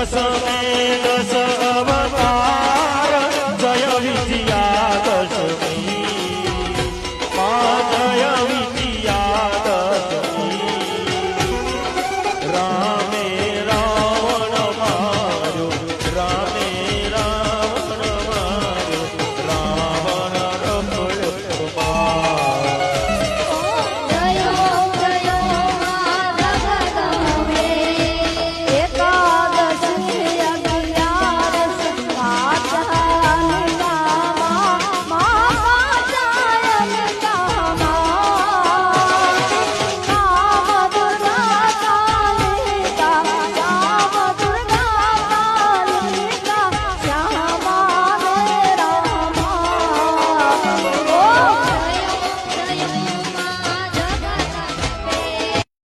દસ ને દસ અવતાર જય વિધિ